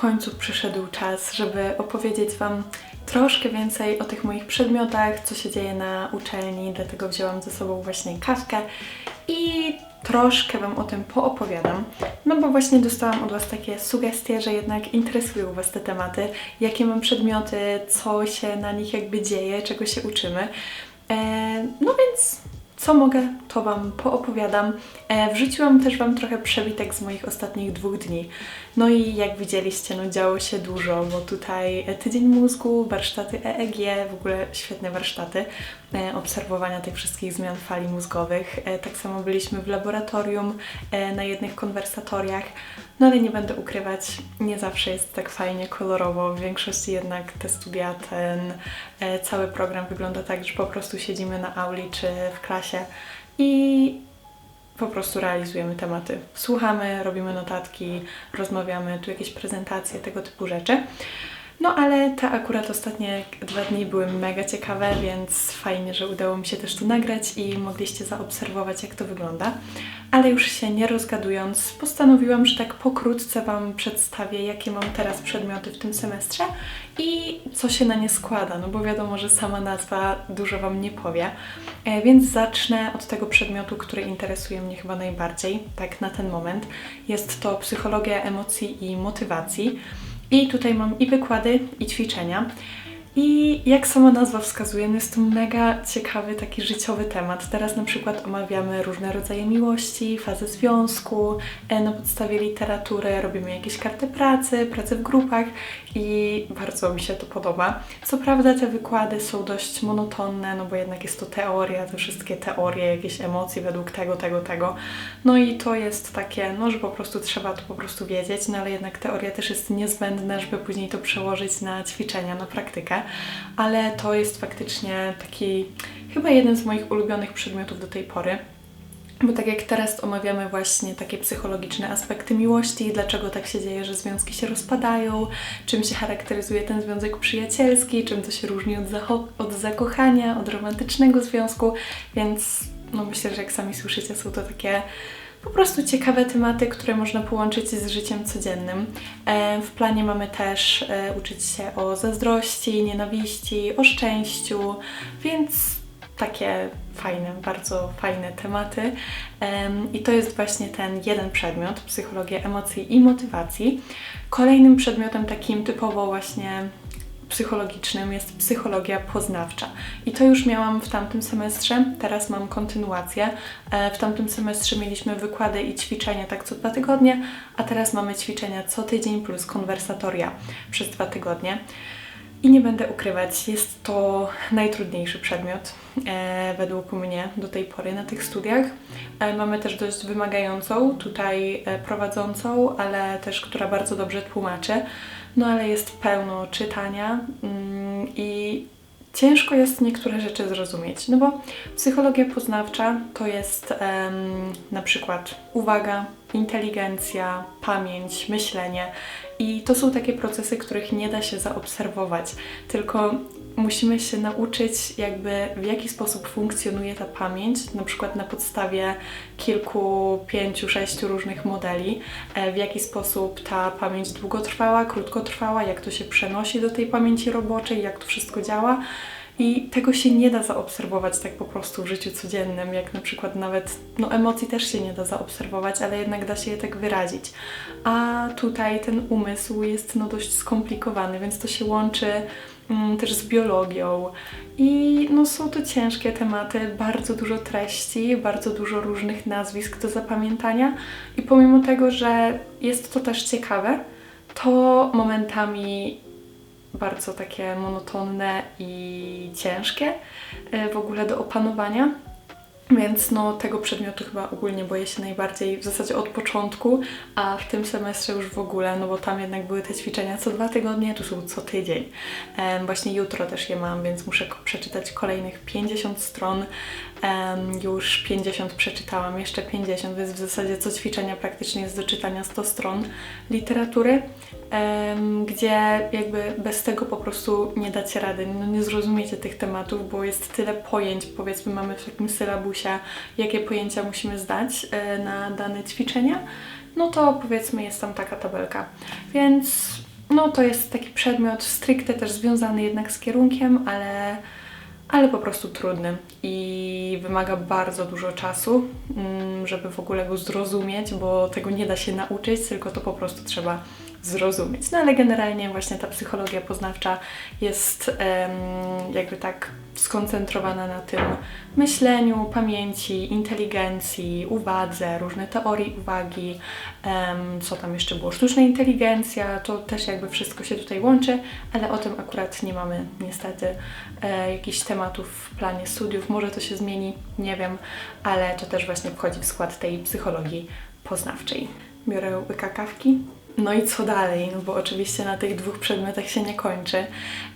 końcu przyszedł czas, żeby opowiedzieć Wam troszkę więcej o tych moich przedmiotach, co się dzieje na uczelni, dlatego wzięłam ze sobą właśnie kawkę i troszkę Wam o tym poopowiadam, no bo właśnie dostałam od Was takie sugestie, że jednak interesują Was te tematy, jakie mam przedmioty, co się na nich jakby dzieje, czego się uczymy. E, no więc co mogę, to Wam poopowiadam. E, wrzuciłam też Wam trochę przebitek z moich ostatnich dwóch dni. No i jak widzieliście, no działo się dużo, bo tutaj e, tydzień mózgu, warsztaty EEG, w ogóle świetne warsztaty e, obserwowania tych wszystkich zmian fali mózgowych. E, tak samo byliśmy w laboratorium e, na jednych konwersatoriach. No ale nie będę ukrywać, nie zawsze jest tak fajnie, kolorowo. W większości jednak te studia, ten cały program wygląda tak, że po prostu siedzimy na auli czy w klasie i po prostu realizujemy tematy. Słuchamy, robimy notatki, rozmawiamy, tu jakieś prezentacje, tego typu rzeczy. No ale te akurat ostatnie dwa dni były mega ciekawe, więc fajnie, że udało mi się też tu nagrać i mogliście zaobserwować, jak to wygląda. Ale już się nie rozgadując, postanowiłam, że tak pokrótce Wam przedstawię, jakie mam teraz przedmioty w tym semestrze i co się na nie składa, no bo wiadomo, że sama nazwa dużo Wam nie powie. E, więc zacznę od tego przedmiotu, który interesuje mnie chyba najbardziej, tak na ten moment. Jest to psychologia emocji i motywacji. I tutaj mam i wykłady, i ćwiczenia. I jak sama nazwa wskazuje, no jest to mega ciekawy taki życiowy temat. Teraz na przykład omawiamy różne rodzaje miłości, fazę związku, e, na podstawie literatury robimy jakieś karty pracy, prace w grupach i bardzo mi się to podoba. Co prawda te wykłady są dość monotonne, no bo jednak jest to teoria, te wszystkie teorie, jakieś emocje według tego, tego, tego. No i to jest takie, no że po prostu trzeba to po prostu wiedzieć, no ale jednak teoria też jest niezbędna, żeby później to przełożyć na ćwiczenia, na praktykę. Ale to jest faktycznie taki chyba jeden z moich ulubionych przedmiotów do tej pory. Bo tak jak teraz omawiamy właśnie takie psychologiczne aspekty miłości, dlaczego tak się dzieje, że związki się rozpadają, czym się charakteryzuje ten związek przyjacielski, czym to się różni od, od zakochania, od romantycznego związku, więc no myślę, że jak sami słyszycie, są to takie po prostu ciekawe tematy, które można połączyć z życiem codziennym. E, W planie mamy też e, uczyć się o zazdrości, nienawiści, o szczęściu, więc takie fajne, bardzo fajne tematy. Em, I to jest właśnie ten jeden przedmiot, psychologia emocji i motywacji. Kolejnym przedmiotem takim typowo właśnie psychologicznym jest psychologia poznawcza. I to już miałam w tamtym semestrze, teraz mam kontynuację. E, W tamtym semestrze mieliśmy wykłady i ćwiczenia tak co dwa tygodnie, a teraz mamy ćwiczenia co tydzień plus konwersatoria przez dwa tygodnie. I nie będę ukrywać, jest to najtrudniejszy przedmiot e, według mnie do tej pory na tych studiach. E, mamy też dość wymagającą tutaj e, prowadzącą, ale też która bardzo dobrze tłumaczy. No ale jest pełno czytania mm, i ciężko jest niektóre rzeczy zrozumieć. No bo psychologia poznawcza to jest na przykład uwaga, inteligencja, pamięć, myślenie. I to są takie procesy, których nie da się zaobserwować, tylko musimy się nauczyć, jakby w jaki sposób funkcjonuje ta pamięć, na przykład na podstawie kilku, pięciu, sześciu różnych modeli, e, w jaki sposób ta pamięć długotrwała, krótkotrwała, jak to się przenosi do tej pamięci roboczej, jak to wszystko działa. I tego się nie da zaobserwować tak po prostu w życiu codziennym, jak na przykład nawet, no emocji też się nie da zaobserwować, ale jednak da się je tak wyrazić. A tutaj ten umysł jest no dość skomplikowany, więc to się łączy mm, też z biologią. I no są to ciężkie tematy, bardzo dużo treści, bardzo dużo różnych nazwisk do zapamiętania. I pomimo tego, że jest to też ciekawe, to momentami bardzo takie monotonne i ciężkie e, w ogóle do opanowania. Więc no, tego przedmiotu chyba ogólnie boję się najbardziej w zasadzie od początku, a w tym semestrze już w ogóle, no bo tam jednak były te ćwiczenia co dwa tygodnie, tu są co tydzień. Em, właśnie jutro też je mam, więc muszę przeczytać kolejnych 50 stron. Em, już 50 przeczytałam, jeszcze 50, więc w zasadzie co ćwiczenia praktycznie jest do czytania 100 stron literatury, em, gdzie jakby bez tego po prostu nie dacie rady, no nie zrozumiecie tych tematów, bo jest tyle pojęć, powiedzmy mamy w takim sylabusie, jakie pojęcia musimy zdać e, na dane ćwiczenia, no to powiedzmy jest tam taka tabelka. Więc no to jest taki przedmiot stricte też związany jednak z kierunkiem, ale, ale po prostu trudny i wymaga bardzo dużo czasu, mm, żeby w ogóle go zrozumieć, bo tego nie da się nauczyć, tylko to po prostu trzeba zrozumieć. No ale generalnie właśnie ta psychologia poznawcza jest jakby tak skoncentrowana na tym myśleniu, pamięci, inteligencji, uwadze, różne teorie uwagi, co tam jeszcze było, sztuczna inteligencja, to też jakby wszystko się tutaj łączy, ale o tym akurat nie mamy niestety e, jakichś tematów w planie studiów, może to się zmieni, nie wiem, ale to też właśnie wchodzi w skład tej psychologii poznawczej. Biorę łyka kawki. No i co dalej? No bo oczywiście na tych dwóch przedmiotach się nie kończy.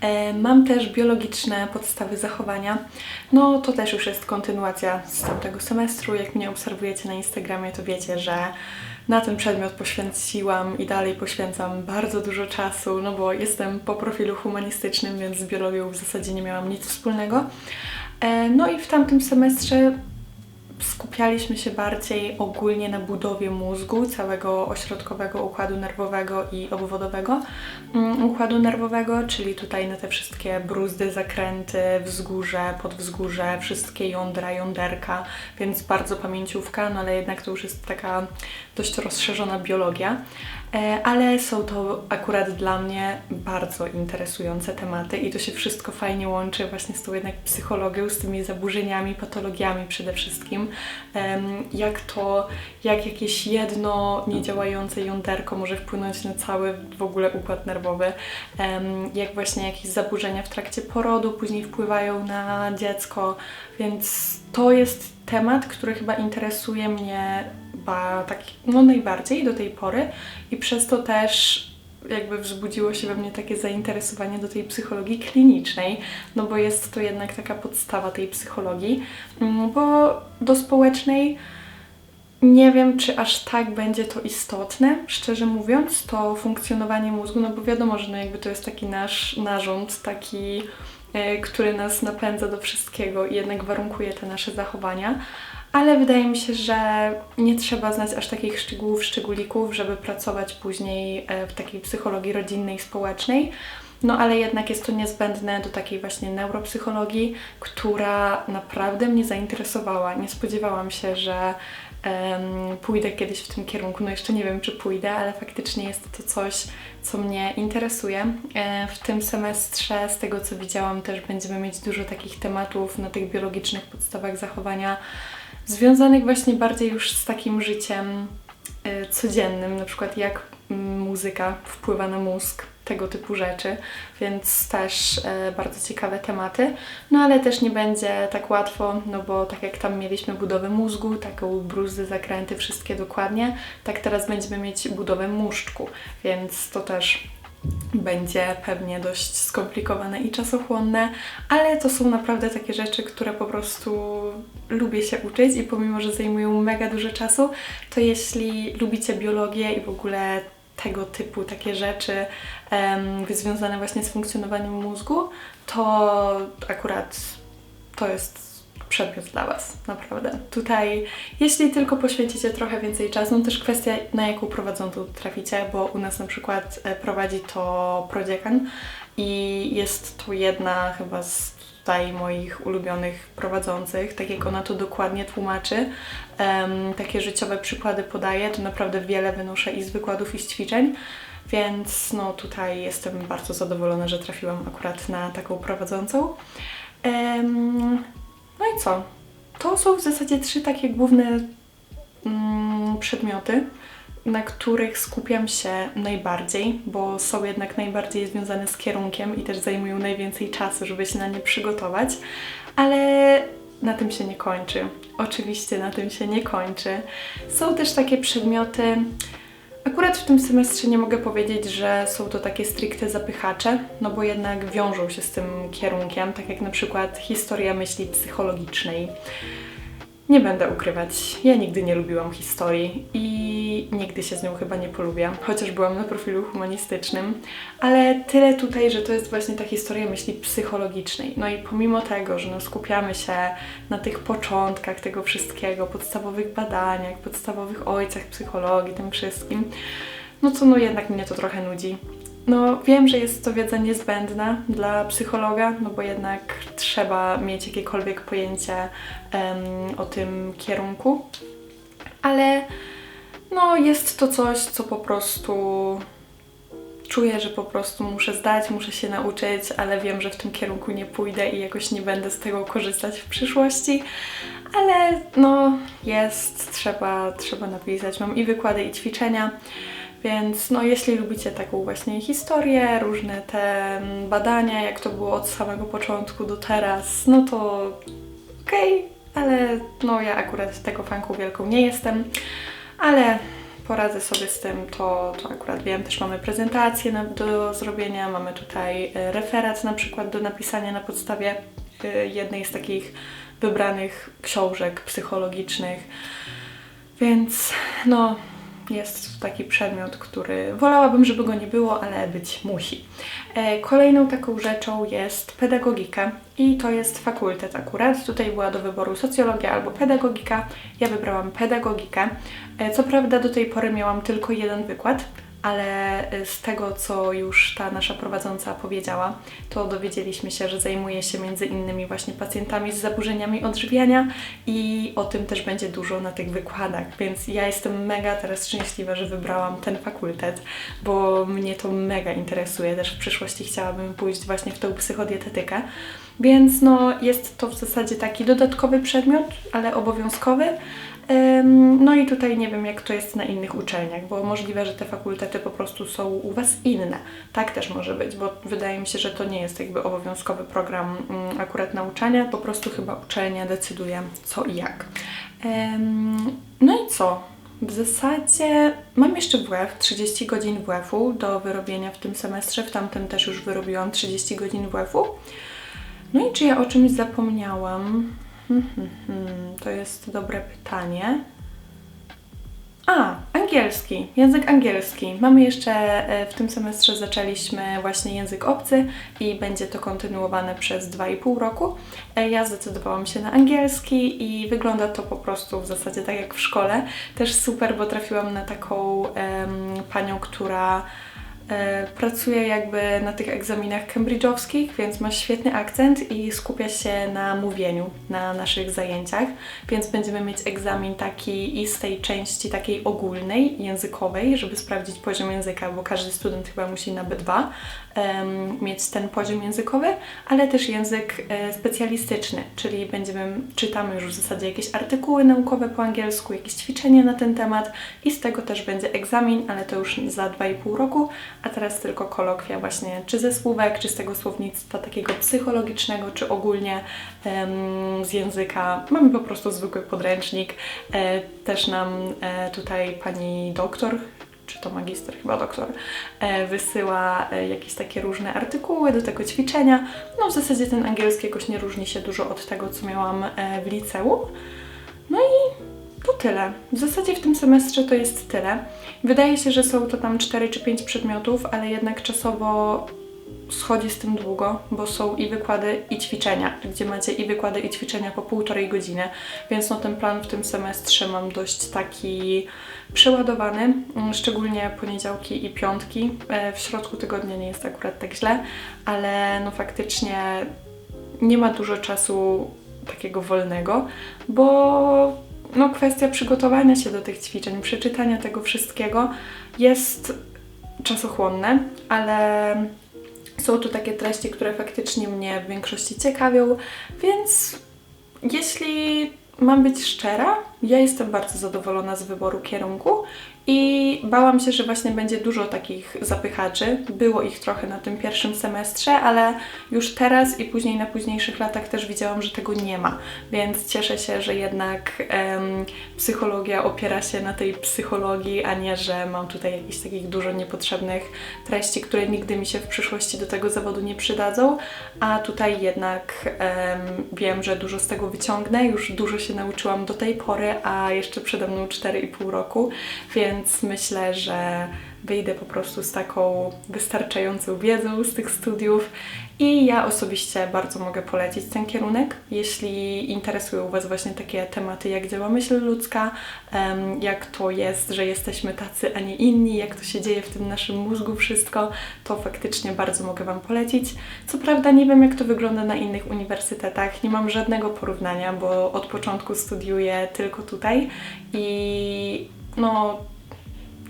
E, mam też biologiczne podstawy zachowania. No to też już jest kontynuacja z tamtego semestru. Jak mnie obserwujecie na Instagramie, to wiecie, że na ten przedmiot poświęciłam i dalej poświęcam bardzo dużo czasu, no bo jestem po profilu humanistycznym, więc z biologią w zasadzie nie miałam nic wspólnego. E, no i w tamtym semestrze skupialiśmy się bardziej ogólnie na budowie mózgu, całego ośrodkowego układu nerwowego i obwodowego mm, układu nerwowego, czyli tutaj na te wszystkie bruzdy, zakręty, wzgórze, podwzgórze, wszystkie jądra, jąderka, więc bardzo pamięciówka, no ale jednak to już jest taka dość rozszerzona biologia. E, ale są to akurat dla mnie bardzo interesujące tematy i to się wszystko fajnie łączy właśnie z tą jednak psychologią, z tymi zaburzeniami, patologiami przede wszystkim. Jak to, jak jakieś jedno niedziałające jąderko może wpłynąć na cały w ogóle układ nerwowy, jak właśnie jakieś zaburzenia w trakcie porodu później wpływają na dziecko, więc to jest temat, który chyba interesuje mnie ba, tak, no najbardziej do tej pory i przez to też jakby wzbudziło się we mnie takie zainteresowanie do tej psychologii klinicznej, no bo jest to jednak taka podstawa tej psychologii, mm, bo do społecznej nie wiem, czy aż tak będzie to istotne, szczerze mówiąc, to funkcjonowanie mózgu, no bo wiadomo, że no jakby to jest taki nasz narząd, taki, który nas napędza do wszystkiego i jednak warunkuje te nasze zachowania, ale wydaje mi się, że nie trzeba znać aż takich szczegółów, szczególików, żeby pracować później e, w takiej psychologii rodzinnej, społecznej. No ale jednak jest to niezbędne do takiej właśnie neuropsychologii, która naprawdę mnie zainteresowała. Nie spodziewałam się, że pójdę kiedyś w tym kierunku. No jeszcze nie wiem, czy pójdę, ale faktycznie jest to coś, co mnie interesuje. E, w tym semestrze, z tego co widziałam, też będziemy mieć dużo takich tematów na tych biologicznych podstawach zachowania związanych właśnie bardziej już z takim życiem y, codziennym, na przykład jak mm, muzyka wpływa na mózg, tego typu rzeczy, więc też e, bardzo ciekawe tematy. No ale też nie będzie tak łatwo, no bo tak jak tam mieliśmy budowę mózgu, taką bruzdy, zakręty, wszystkie dokładnie, tak teraz będziemy mieć budowę muszczku, więc to też będzie pewnie dość skomplikowane i czasochłonne, ale to są naprawdę takie rzeczy, które po prostu lubię się uczyć i pomimo, że zajmują mega dużo czasu, to jeśli lubicie biologię i w ogóle tego typu takie rzeczy um, związane właśnie z funkcjonowaniem mózgu, to akurat to jest przedmiot dla Was, naprawdę. Tutaj, jeśli tylko poświęcicie trochę więcej czasu, no też kwestia, na jaką prowadzącą traficie, bo u nas na przykład e, prowadzi to prodziekan i jest to jedna chyba z tutaj moich ulubionych prowadzących, tak jak ona to dokładnie tłumaczy, um, takie życiowe przykłady podaje, to naprawdę wiele wynoszę i z wykładów, i z ćwiczeń, więc no tutaj jestem bardzo zadowolona, że trafiłam akurat na taką prowadzącą. No i co? To są w zasadzie trzy takie główne mm, przedmioty, na których skupiam się najbardziej, bo są jednak najbardziej związane z kierunkiem i też zajmują najwięcej czasu, żeby się na nie przygotować, ale na tym się nie kończy. Oczywiście na tym się nie kończy. Są też takie przedmioty, Akurat w tym semestrze nie mogę powiedzieć, że są to takie stricte zapychacze, no bo jednak wiążą się z tym kierunkiem, tak jak na przykład historia myśli psychologicznej. Nie będę ukrywać, ja nigdy nie lubiłam historii i nigdy się z nią chyba nie polubię, chociaż byłam na profilu humanistycznym, ale tyle tutaj, że to jest właśnie ta historia myśli psychologicznej. No i pomimo tego, że no skupiamy się na tych początkach tego wszystkiego, podstawowych badaniach, podstawowych ojcach psychologii, tym wszystkim, no co no jednak mnie to trochę nudzi no wiem, że jest to wiedza niezbędna dla psychologa, no bo jednak trzeba mieć jakiekolwiek pojęcie em, o tym kierunku, ale no jest to coś, co po prostu czuję, że po prostu muszę zdać, muszę się nauczyć, ale wiem, że w tym kierunku nie pójdę i jakoś nie będę z tego korzystać w przyszłości. Ale no jest, trzeba, trzeba napisać. Mam i wykłady, i ćwiczenia. Więc no, jeśli lubicie taką właśnie historię, różne te mm, badania, jak to było od samego początku do teraz, no to okej, ale no ja akurat tego fanką wielką nie jestem, ale poradzę sobie z tym, to, to akurat wiem. Też mamy prezentację na, do zrobienia, mamy tutaj e, referat na przykład do napisania na podstawie e, jednej z takich wybranych książek psychologicznych. Więc no, jest to taki przedmiot, który wolałabym, żeby go nie było, ale być musi. E, kolejną taką rzeczą jest pedagogika i to jest fakultet akurat. Tutaj była do wyboru socjologia albo pedagogika. Ja wybrałam pedagogikę. E, co prawda do tej pory miałam tylko jeden wykład, ale y, z tego, co już ta nasza prowadząca powiedziała, to dowiedzieliśmy się, że zajmuje się między innymi właśnie pacjentami z zaburzeniami odżywiania i o tym też będzie dużo na tych wykładach, więc ja jestem mega teraz szczęśliwa, że wybrałam ten fakultet, bo mnie to mega interesuje. Też w przyszłości chciałabym pójść właśnie w tą psychodietetykę. Więc no, jest to w zasadzie taki dodatkowy przedmiot, ale obowiązkowy, no i tutaj nie wiem, jak to jest na innych uczelniach, bo możliwe, że te fakultety po prostu są u Was inne. Tak też może być, bo wydaje mi się, że to nie jest jakby obowiązkowy program mm, akurat nauczania, po prostu chyba uczelnia decyduje co i jak. No i co? W zasadzie mam jeszcze WF, 30 godzin WF-u do wyrobienia w tym semestrze, w tamtym też już wyrobiłam 30 godzin WF-u. No i czy ja o czymś zapomniałam? Hmm, hmm, hmm, to jest dobre pytanie. A, angielski, język angielski. Mamy jeszcze e, w tym semestrze zaczęliśmy właśnie język obcy i będzie to kontynuowane przez 2,5 roku. E, ja zdecydowałam się na angielski i wygląda to po prostu w zasadzie tak jak w szkole. Też super, bo trafiłam na taką panią, która pracuje jakby na tych egzaminach cambridge'owskich, więc ma świetny akcent i skupia się na mówieniu na naszych zajęciach, więc będziemy mieć egzamin taki i z tej części takiej ogólnej, językowej, żeby sprawdzić poziom języka, bo każdy student chyba musi na B2 um, mieć ten poziom językowy, ale też język e, specjalistyczny, czyli będziemy, czytamy już w zasadzie jakieś artykuły naukowe po angielsku, jakieś ćwiczenia na ten temat i z tego też będzie egzamin, ale to już za 2,5 roku, a teraz tylko kolokwia właśnie, czy ze słówek, czy z tego słownictwa takiego psychologicznego, czy ogólnie z języka. Mamy po prostu zwykły podręcznik. E, też nam e, tutaj pani doktor, czy to magister, chyba doktor, e, wysyła jakieś takie różne artykuły do tego ćwiczenia. No w zasadzie ten angielski jakoś nie różni się dużo od tego, co miałam w liceum. Tyle. W zasadzie w tym semestrze to jest tyle. Wydaje się, że są to tam 4 czy 5 przedmiotów, ale jednak czasowo schodzi z tym długo, bo są i wykłady, i ćwiczenia, gdzie macie i wykłady, i ćwiczenia po półtorej godziny, więc no ten plan w tym semestrze mam dość taki przeładowany, mm, szczególnie poniedziałki i piątki. E, w środku tygodnia nie jest akurat tak źle, ale no faktycznie nie ma dużo czasu takiego wolnego, bo no kwestia przygotowania się do tych ćwiczeń, przeczytania tego wszystkiego jest czasochłonne, ale są tu takie treści, które faktycznie mnie w większości ciekawią, więc jeśli mam być szczera, ja jestem bardzo zadowolona z wyboru kierunku i bałam się, że właśnie będzie dużo takich zapychaczy. Było ich trochę na tym pierwszym semestrze, ale już teraz i później na późniejszych latach też widziałam, że tego nie ma. Więc cieszę się, że jednak em, psychologia opiera się na tej psychologii, a nie, że mam tutaj jakichś takich dużo niepotrzebnych treści, które nigdy mi się w przyszłości do tego zawodu nie przydadzą. A tutaj jednak em, wiem, że dużo z tego wyciągnę. Już dużo się nauczyłam do tej pory, a jeszcze przede mną 4,5 roku, więc więc myślę, że wyjdę po prostu z taką wystarczającą wiedzą z tych studiów i ja osobiście bardzo mogę polecić ten kierunek, jeśli interesują Was właśnie takie tematy, jak działa myśl ludzka, jak to jest, że jesteśmy tacy, a nie inni, jak to się dzieje w tym naszym mózgu wszystko, to faktycznie bardzo mogę Wam polecić. Co prawda nie wiem, jak to wygląda na innych uniwersytetach, nie mam żadnego porównania, bo od początku studiuję tylko tutaj i no,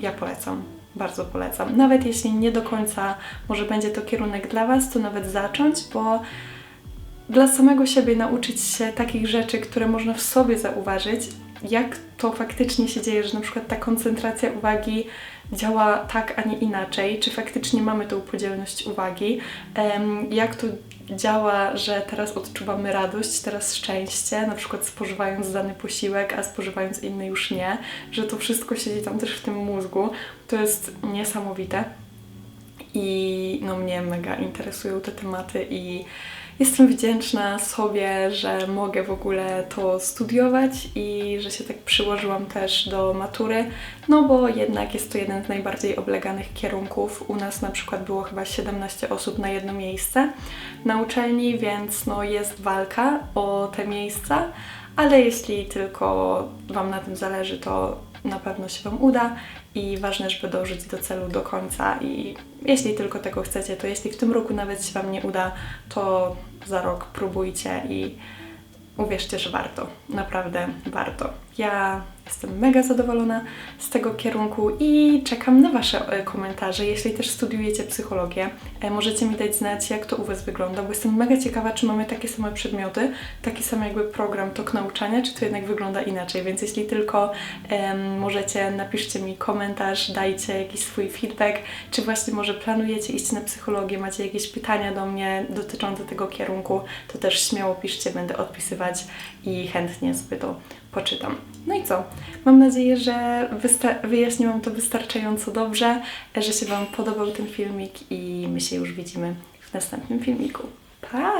ja polecam. Bardzo polecam. Nawet jeśli nie do końca może będzie to kierunek dla Was, to nawet zacząć, bo dla samego siebie nauczyć się takich rzeczy, które można w sobie zauważyć, jak to faktycznie się dzieje, że na przykład ta koncentracja uwagi działa tak, a nie inaczej, czy faktycznie mamy tą podzielność uwagi, jak to działa, że teraz odczuwamy radość, teraz szczęście, na przykład spożywając dany posiłek, a spożywając inny już nie, że to wszystko siedzi tam też w tym mózgu, to jest niesamowite i no mnie mega interesują te tematy i jestem wdzięczna sobie, że mogę w ogóle to studiować i że się tak przyłożyłam też do matury, no bo jednak jest to jeden z najbardziej obleganych kierunków. U nas na przykład było chyba 17 osób na jedno miejsce na uczelni, więc no jest walka o te miejsca, ale jeśli tylko Wam na tym zależy, to na pewno się Wam uda i ważne, żeby dążyć do celu do końca i jeśli tylko tego chcecie, to jeśli w tym roku nawet się Wam nie uda, to za rok próbujcie i uwierzcie, że warto. Naprawdę warto. Ja jestem mega zadowolona z tego kierunku i czekam na Wasze e, komentarze. Jeśli też studiujecie psychologię, e, możecie mi dać znać, jak to u Was wygląda, bo jestem mega ciekawa, czy mamy takie same przedmioty, taki sam jakby program tok nauczania, czy to jednak wygląda inaczej. Więc jeśli tylko em, możecie, napiszcie mi komentarz, dajcie jakiś swój feedback, czy właśnie może planujecie iść na psychologię, macie jakieś pytania do mnie dotyczące tego kierunku, to też śmiało piszcie, będę odpisywać i chętnie sobie to poczytam. No i co? Mam nadzieję, że wyjaśniłam to wystarczająco dobrze, że się Wam podobał ten filmik i my się już widzimy w następnym filmiku. Pa!